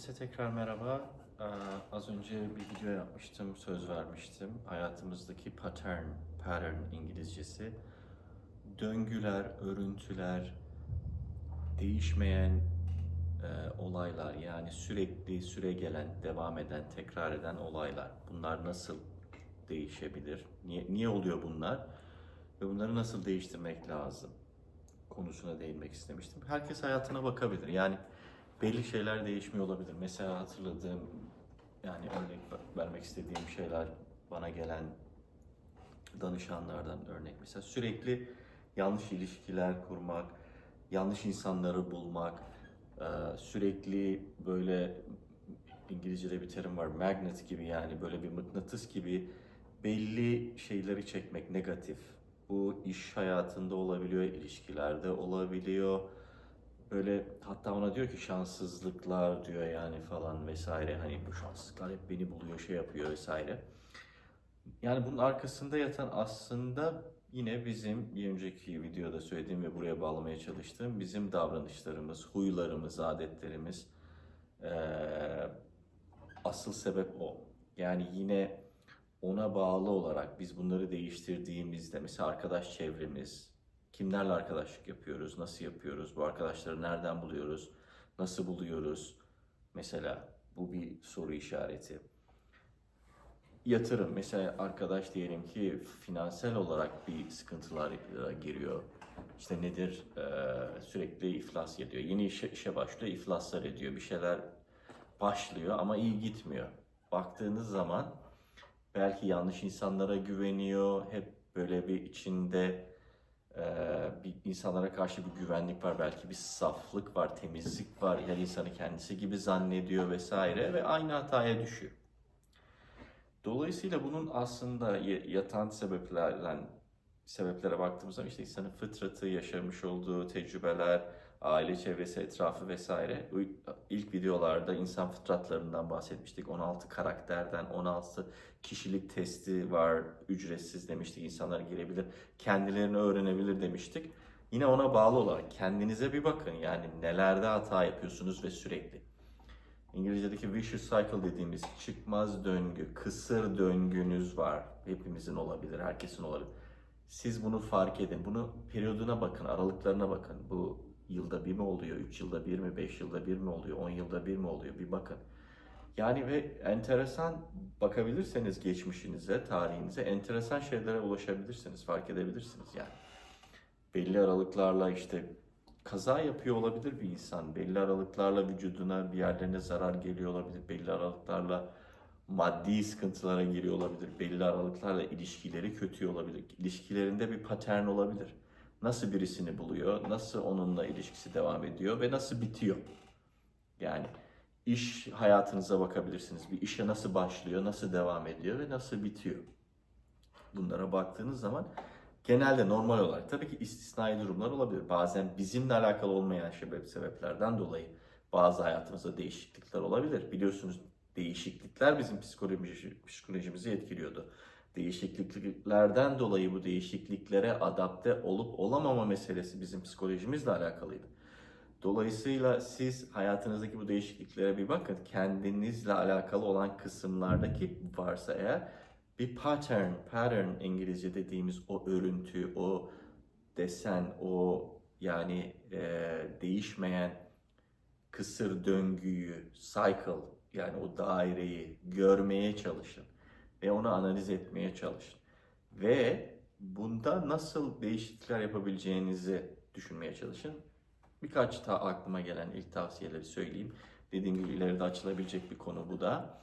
Herkese tekrar merhaba. Ee, az önce bir video yapmıştım, söz vermiştim. Hayatımızdaki pattern, pattern İngilizcesi. Döngüler, örüntüler, değişmeyen e, olaylar yani sürekli süre gelen, devam eden, tekrar eden olaylar. Bunlar nasıl değişebilir? Niye, niye oluyor bunlar? Ve bunları nasıl değiştirmek lazım? konusuna değinmek istemiştim. Herkes hayatına bakabilir. Yani belli şeyler değişmiyor olabilir. Mesela hatırladığım yani örnek vermek istediğim şeyler bana gelen danışanlardan örnek mesela sürekli yanlış ilişkiler kurmak, yanlış insanları bulmak, sürekli böyle İngilizce'de bir terim var magnet gibi yani böyle bir mıknatıs gibi belli şeyleri çekmek negatif. Bu iş hayatında olabiliyor, ilişkilerde olabiliyor. Böyle hatta ona diyor ki şanssızlıklar diyor yani falan vesaire. Hani bu şanssızlıklar hep beni buluyor, şey yapıyor vesaire. Yani bunun arkasında yatan aslında yine bizim bir önceki videoda söylediğim ve buraya bağlamaya çalıştığım bizim davranışlarımız, huylarımız, adetlerimiz. Ee, asıl sebep o. Yani yine ona bağlı olarak biz bunları değiştirdiğimizde mesela arkadaş çevremiz, kimlerle arkadaşlık yapıyoruz, nasıl yapıyoruz, bu arkadaşları nereden buluyoruz, nasıl buluyoruz mesela bu bir soru işareti. Yatırım mesela arkadaş diyelim ki finansal olarak bir sıkıntılar giriyor. İşte nedir Ee, sürekli iflas ediyor. Yeni işe, işe başlıyor iflaslar ediyor. Bir şeyler başlıyor ama iyi gitmiyor. Baktığınız zaman belki yanlış insanlara güveniyor. Hep böyle bir içinde bir insanlara karşı bir güvenlik var. Belki bir saflık var, temizlik var. Her insanı kendisi gibi zannediyor vesaire ve aynı hataya düşüyor. Dolayısıyla bunun aslında yatan sebeplerden sebeplere baktığımız zaman işte insanın fıtratı, yaşamış olduğu tecrübeler, aile çevresi, etrafı vesaire. İlk videolarda insan fıtratlarından bahsetmiştik. 16 karakterden 16 kişilik testi var. Ücretsiz demiştik. İnsanlar girebilir, kendilerini öğrenebilir demiştik. Yine ona bağlı olarak kendinize bir bakın. Yani nelerde hata yapıyorsunuz ve sürekli. İngilizce'deki vicious cycle dediğimiz çıkmaz döngü, kısır döngünüz var. Hepimizin olabilir, herkesin olabilir. Siz bunu fark edin. Bunu periyoduna bakın, aralıklarına bakın. Bu yılda bir mi oluyor, 3 yılda bir mi, 5 yılda bir mi oluyor, 10 yılda bir mi oluyor bir bakın. Yani ve enteresan bakabilirseniz geçmişinize, tarihinize enteresan şeylere ulaşabilirsiniz, fark edebilirsiniz yani. Belli aralıklarla işte kaza yapıyor olabilir bir insan. Belli aralıklarla vücuduna bir yerlerine zarar geliyor olabilir. Belli aralıklarla maddi sıkıntılara giriyor olabilir. Belli aralıklarla ilişkileri kötü olabilir. İlişkilerinde bir patern olabilir. Nasıl birisini buluyor, nasıl onunla ilişkisi devam ediyor ve nasıl bitiyor. Yani iş hayatınıza bakabilirsiniz. Bir işe nasıl başlıyor, nasıl devam ediyor ve nasıl bitiyor. Bunlara baktığınız zaman genelde normal olarak tabii ki istisnai durumlar olabilir. Bazen bizimle alakalı olmayan sebep sebeplerden dolayı bazı hayatımızda değişiklikler olabilir. Biliyorsunuz değişiklikler bizim psikoloji, psikolojimizi etkiliyordu. Değişikliklerden dolayı bu değişikliklere adapte olup olamama meselesi bizim psikolojimizle alakalıydı. Dolayısıyla siz hayatınızdaki bu değişikliklere bir bakın. Kendinizle alakalı olan kısımlardaki varsa eğer bir pattern, pattern İngilizce dediğimiz o örüntü, o desen, o yani e, değişmeyen kısır döngüyü, cycle yani o daireyi görmeye çalışın ve onu analiz etmeye çalışın. Ve bunda nasıl değişiklikler yapabileceğinizi düşünmeye çalışın. Birkaç ta aklıma gelen ilk tavsiyeleri söyleyeyim. Dediğim gibi ileride açılabilecek bir konu bu da.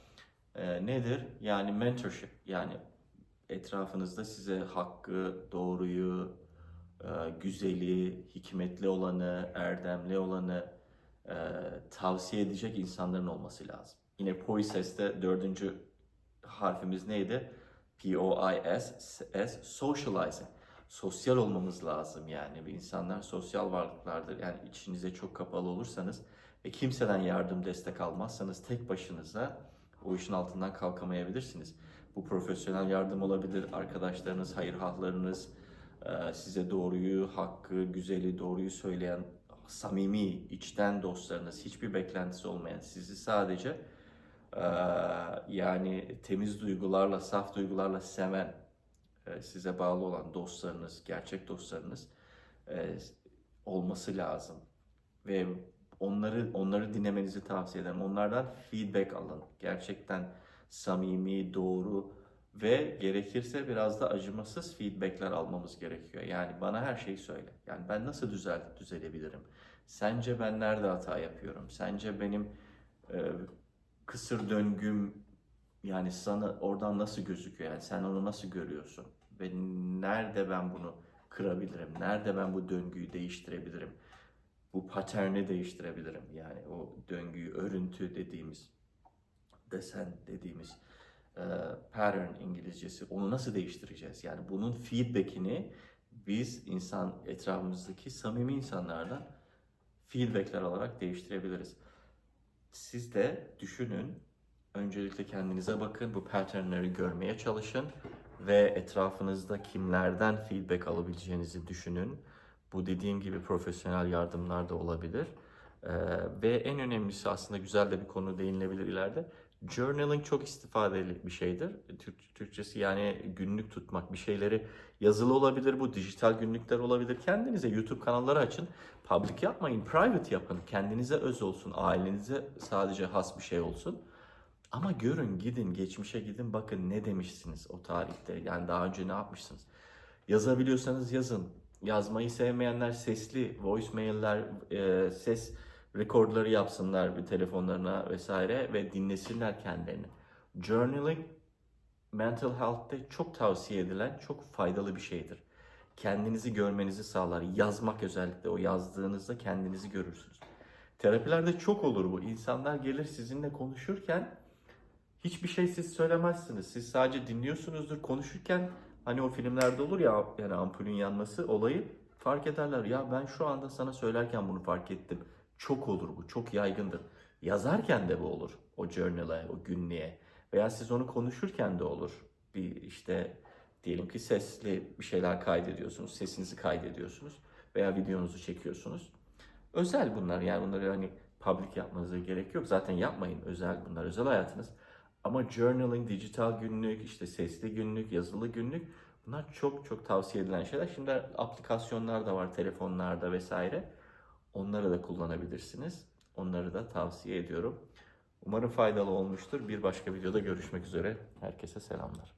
Ee, nedir? Yani mentorship. Yani etrafınızda size hakkı, doğruyu, e, güzeli, hikmetli olanı, erdemli olanı e, tavsiye edecek insanların olması lazım. Yine POISES'te dördüncü harfimiz neydi? P-O-I-S-S, socializing. Sosyal olmamız lazım yani. Bir insanlar sosyal varlıklardır. Yani içinize çok kapalı olursanız ve kimseden yardım, destek almazsanız tek başınıza o işin altından kalkamayabilirsiniz. Bu profesyonel yardım olabilir, arkadaşlarınız, hayırhahlarınız, e, size doğruyu, hakkı, güzeli, doğruyu söyleyen samimi, içten dostlarınız, hiçbir beklentisi olmayan, sizi sadece yani temiz duygularla, saf duygularla seven, size bağlı olan dostlarınız, gerçek dostlarınız olması lazım. Ve onları onları dinlemenizi tavsiye ederim. Onlardan feedback alın. Gerçekten samimi, doğru ve gerekirse biraz da acımasız feedbackler almamız gerekiyor. Yani bana her şeyi söyle. Yani ben nasıl düzel düzelebilirim? Sence ben nerede hata yapıyorum? Sence benim e, kısır döngüm yani sana oradan nasıl gözüküyor? Yani sen onu nasıl görüyorsun? Ve nerede ben bunu kırabilirim? Nerede ben bu döngüyü değiştirebilirim? Bu paterni değiştirebilirim. Yani o döngüyü örüntü dediğimiz, desen dediğimiz e, pattern İngilizcesi onu nasıl değiştireceğiz? Yani bunun feedbackini biz insan etrafımızdaki samimi insanlardan feedbackler alarak değiştirebiliriz. Siz de düşünün, öncelikle kendinize bakın, bu patternleri görmeye çalışın ve etrafınızda kimlerden feedback alabileceğinizi düşünün. Bu dediğim gibi profesyonel yardımlar da olabilir. Ee, ve en önemlisi aslında güzel de bir konu değinilebilir ileride. Journaling çok istifadeli bir şeydir. Türk, Türkçesi yani günlük tutmak bir şeyleri yazılı olabilir bu dijital günlükler olabilir. Kendinize YouTube kanalları açın. Public yapmayın, private yapın. Kendinize öz olsun, ailenize sadece has bir şey olsun. Ama görün, gidin, geçmişe gidin, bakın ne demişsiniz o tarihte. Yani daha önce ne yapmışsınız. Yazabiliyorsanız yazın. Yazmayı sevmeyenler sesli voicemailler, e, ses rekordları yapsınlar bir telefonlarına vesaire ve dinlesinler kendilerini. Journaling mental health'te çok tavsiye edilen çok faydalı bir şeydir. Kendinizi görmenizi sağlar. Yazmak özellikle o yazdığınızda kendinizi görürsünüz. Terapilerde çok olur bu. İnsanlar gelir sizinle konuşurken hiçbir şey siz söylemezsiniz. Siz sadece dinliyorsunuzdur. Konuşurken hani o filmlerde olur ya yani ampulün yanması olayı fark ederler. Ya ben şu anda sana söylerken bunu fark ettim. Çok olur bu. Çok yaygındır. Yazarken de bu olur. O journal'a, o günlüğe. Veya siz onu konuşurken de olur. Bir işte diyelim ki sesli bir şeyler kaydediyorsunuz. Sesinizi kaydediyorsunuz. Veya videonuzu çekiyorsunuz. Özel bunlar yani bunları hani public yapmanıza gerek yok. Zaten yapmayın özel bunlar özel hayatınız. Ama journaling, dijital günlük, işte sesli günlük, yazılı günlük bunlar çok çok tavsiye edilen şeyler. Şimdi aplikasyonlar da var telefonlarda vesaire. Onları da kullanabilirsiniz. Onları da tavsiye ediyorum. Umarım faydalı olmuştur. Bir başka videoda görüşmek üzere. Herkese selamlar.